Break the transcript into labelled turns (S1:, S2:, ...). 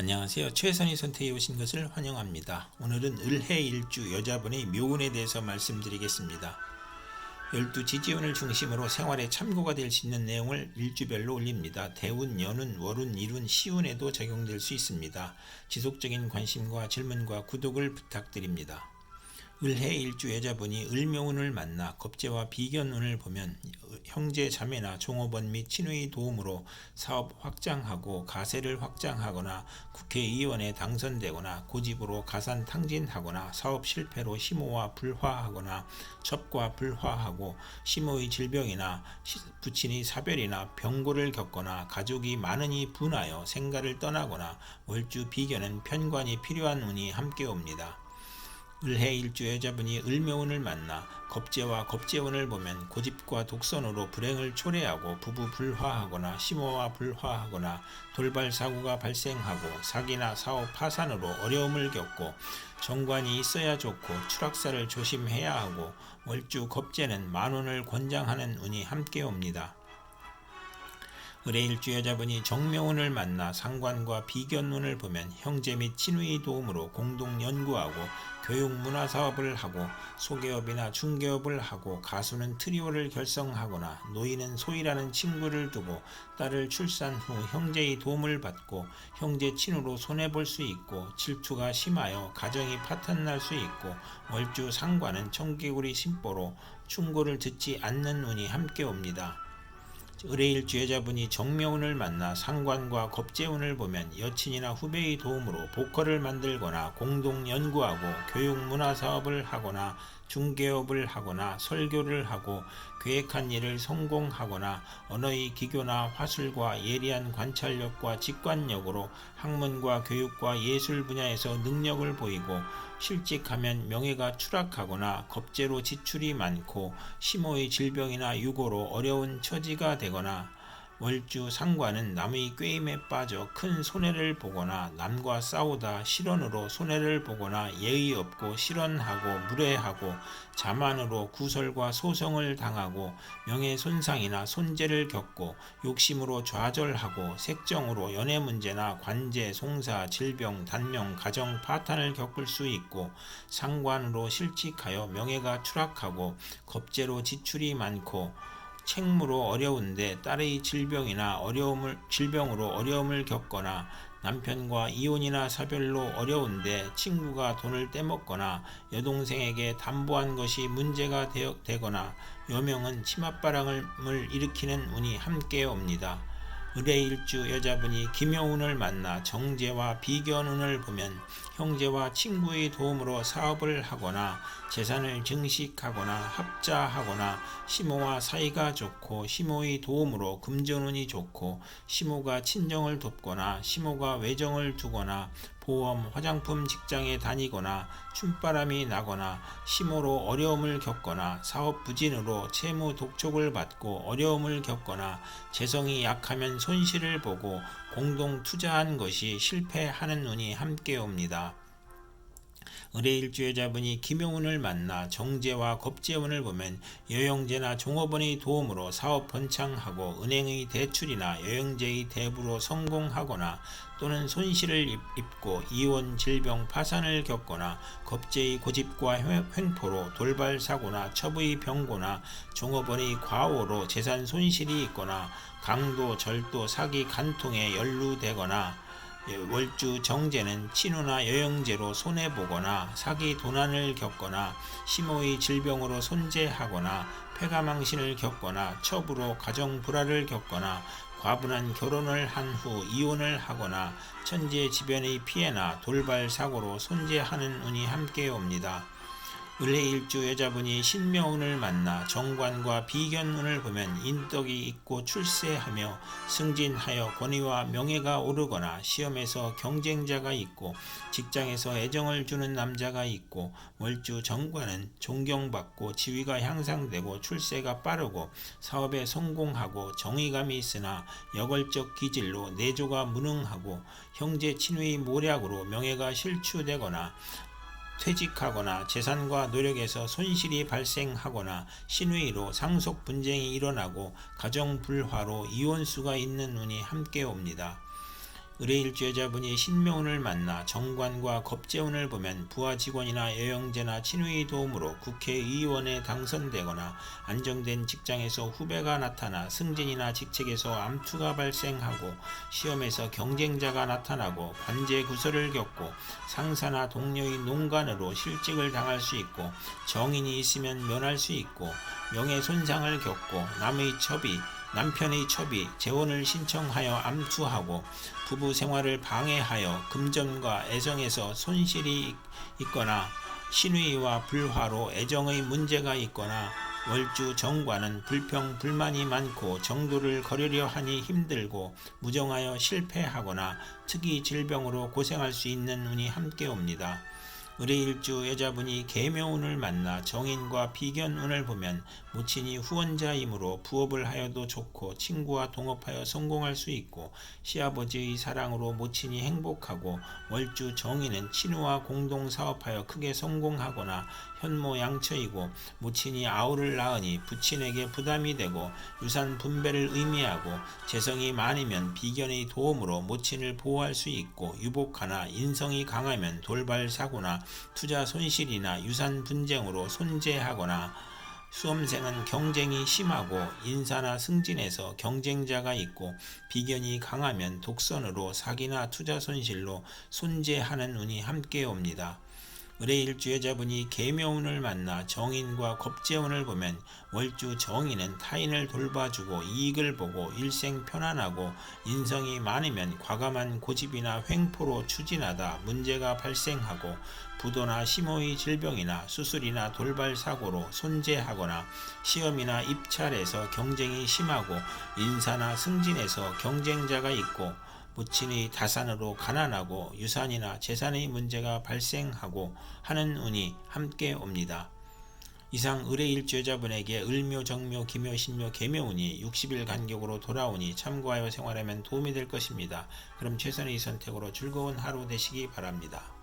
S1: 안녕하세요. 최선희 선택에 오신 것을 환영합니다. 오늘은 을해일주 여자분의 묘운에 대해서 말씀드리겠습니다. 열두 지지운을 중심으로 생활에 참고가 될 수 있는 내용을 일주별로 올립니다. 대운, 연운, 월운, 일운, 시운에도 적용될 수 있습니다. 지속적인 관심과 질문과 구독을 부탁드립니다. 을해일주 여자분이 을묘운을 만나 겁재와 비견운을 보면 형제 자매나 종업원 및 친구의 도움으로 사업 확장하고 가세를 확장하거나 국회의원에 당선되거나 고집으로 가산 탕진하거나 사업 실패로 시모와 불화하거나 첩과 불화하고 시모의 질병이나 부친의 사별이나 병고를 겪거나 가족이 많으니 분하여 생가를 떠나거나 월주 비견은 편관이 필요한 운이 함께 옵니다. 을해 일주 여자분이 을묘운을 만나 겁재와 겁재운을 보면 고집과 독선으로 불행을 초래하고 부부 불화하거나 시모와 불화하거나 돌발 사고가 발생하고 사기나 사업 파산으로 어려움을 겪고 정관이 있어야 좋고 추락사를 조심해야 하고 월주 겁재는 만원을 권장하는 운이 함께 옵니다. 을해일주 여자분이 정명운을 만나 상관과 비견운을 보면 형제 및 친구의 도움으로 공동 연구하고 교육 문화 사업을 하고 소기업이나 중개업을 하고 가수는 트리오를 결성하거나 노인은 소희라는 친구를 두고 딸을 출산 후 형제의 도움을 받고 형제 친으로 손해 볼 수 있고 질투가 심하여 가정이 파탄날 수 있고 월주 상관은 청개구리 심보로 충고를 듣지 않는 운이 함께 옵니다. 의뢰일 주여자분이 정묘운을 만나 상관과 겁재운을 보면 여친이나 후배의 도움으로 보컬을 만들거나 공동 연구하고 교육 문화 사업을 하거나 중개업을 하거나 설교를 하고 계획한 일을 성공하거나 언어의 기교나 화술과 예리한 관찰력과 직관력으로 학문과 교육과 예술 분야에서 능력을 보이고 실직하면 명예가 추락하거나 겁재로 지출이 많고 심호의 질병이나 유고로 어려운 처지가 되거나 월주 상관은 남의 꾀임에 빠져 큰 손해를 보거나 남과 싸우다 실언으로 손해를 보거나 예의 없고 실언하고 무례하고 자만으로 구설과 소송을 당하고 명예 손상이나 손재를 겪고 욕심으로 좌절하고 색정으로 연애 문제나 관제, 송사, 질병, 단명, 가정 파탄을 겪을 수 있고 상관으로 실직하여 명예가 추락하고 겁재로 지출이 많고 책무로 어려운데 딸의 질병이나 어려움을 질병으로 어려움을 겪거나 남편과 이혼이나 사별로 어려운데 친구가 돈을 떼먹거나 여동생에게 담보한 것이 문제가 되거나 여명은 치맛바람을 일으키는 운이 함께 옵니다. 의뢰일주 여자분이 김여운을 만나 정제와 비견운을 보면 형제와 친구의 도움으로 사업을 하거나 재산을 증식하거나 합자하거나 시모와 사이가 좋고 시모의 도움으로 금전운이 좋고 시모가 친정을 돕거나 시모가 외정을 두거나 보험, 화장품 직장에 다니거나 춤바람이 나거나 심호로 어려움을 겪거나 사업 부진으로 채무 독촉을 받고 어려움을 겪거나 재성이 약하면 손실을 보고 공동 투자한 것이 실패하는 운이 함께 옵니다. 의뢰일주여자분이 김용운을 만나 정제와 겁재운을 보면 여영제나 종업원의 도움으로 사업 번창하고 은행의 대출이나 여영제의 대부로 성공하거나 또는 손실을 입고 이혼, 질병, 파산을 겪거나 겁제의 고집과 횡포로 돌발 사고나 첩의 병고나 종업원의 과오로 재산 손실이 있거나 강도, 절도, 사기, 간통에 연루되거나 예, 월주 정제는 친우나 여영제로 손해보거나 사기 도난을 겪거나 심호의 질병으로 손재하거나 폐가망신을 겪거나 첩으로 가정 불화를 겪거나 과분한 결혼을 한 후 이혼을 하거나 천재지변의 피해나 돌발 사고로 손재하는 운이 함께 옵니다. 을해일주 여자분이 신명운을 만나 정관과 비견운을 보면 인덕이 있고 출세하며 승진하여 권위와 명예가 오르거나 시험에서 경쟁자가 있고 직장에서 애정을 주는 남자가 있고 월주 정관은 존경받고 지위가 향상되고 출세가 빠르고 사업에 성공하고 정의감이 있으나 여걸적 기질로 내조가 무능하고 형제 친위의 모략으로 명예가 실추되거나 퇴직하거나 재산과 노력에서 손실이 발생하거나 신위로 상속 분쟁이 일어나고 가정 불화로 이혼수가 있는 운이 함께 옵니다. 의뢰일주여자분이 신묘운을 만나 정관과 겁재운을 보면 부하 직원이나 여영제나 친우의 도움으로 국회의원에 당선되거나 안정된 직장에서 후배가 나타나 승진이나 직책에서 암투가 발생하고 시험에서 경쟁자가 나타나고 관제 구설을 겪고 상사나 동료의 농간으로 실직을 당할 수 있고 정인이 있으면 면할 수 있고 명예 손상을 겪고 남의 첩이 남편의 첩이 재혼을 신청하여 암투하고 부부 생활을 방해하여 금전과 애정에서 손실이 있거나 신의와 불화로 애정의 문제가 있거나 월주 정관은 불평 불만이 많고 정도를 거르려 하니 힘들고 무정하여 실패하거나 특이 질병으로 고생할 수 있는 운이 함께 옵니다. 의뢰일주 여자분이 계묘운을 만나 정인과 비견운을 보면 모친이 후원자이므로 부업을 하여도 좋고 친구와 동업하여 성공할 수 있고 시아버지의 사랑으로 모친이 행복하고 월주 정인은 친우와 공동 사업하여 크게 성공하거나 현모 양처이고 모친이 아우를 낳으니 부친에게 부담이 되고 유산 분배를 의미하고 재성이 많으면 비견의 도움으로 모친을 보호할 수 있고 유복하나 인성이 강하면 돌발 사고나 투자 손실이나 유산 분쟁으로 손재하거나 수험생은 경쟁이 심하고 인사나 승진에서 경쟁자가 있고 비견이 강하면 독선으로 사기나 투자 손실로 손재하는 운이 함께 옵니다. 의뢰일주 여자분이 계묘운을 만나 정인과 겁재운을 보면 월주 정인은 타인을 돌봐주고 이익을 보고 일생 편안하고 인성이 많으면 과감한 고집이나 횡포로 추진하다 문제가 발생하고 부도나 심호의 질병이나 수술이나 돌발 사고로 손재하거나 시험이나 입찰에서 경쟁이 심하고 인사나 승진에서 경쟁자가 있고 모친의 다산으로 가난하고 유산이나 재산의 문제가 발생하고 하는 운이 함께 옵니다. 이상 의뢰일주여자분에게 을묘, 정묘, 기묘, 신묘, 계묘운이 60일 간격으로 돌아오니 참고하여 생활하면 도움이 될 것입니다. 그럼 최선의 선택으로 즐거운 하루 되시기 바랍니다.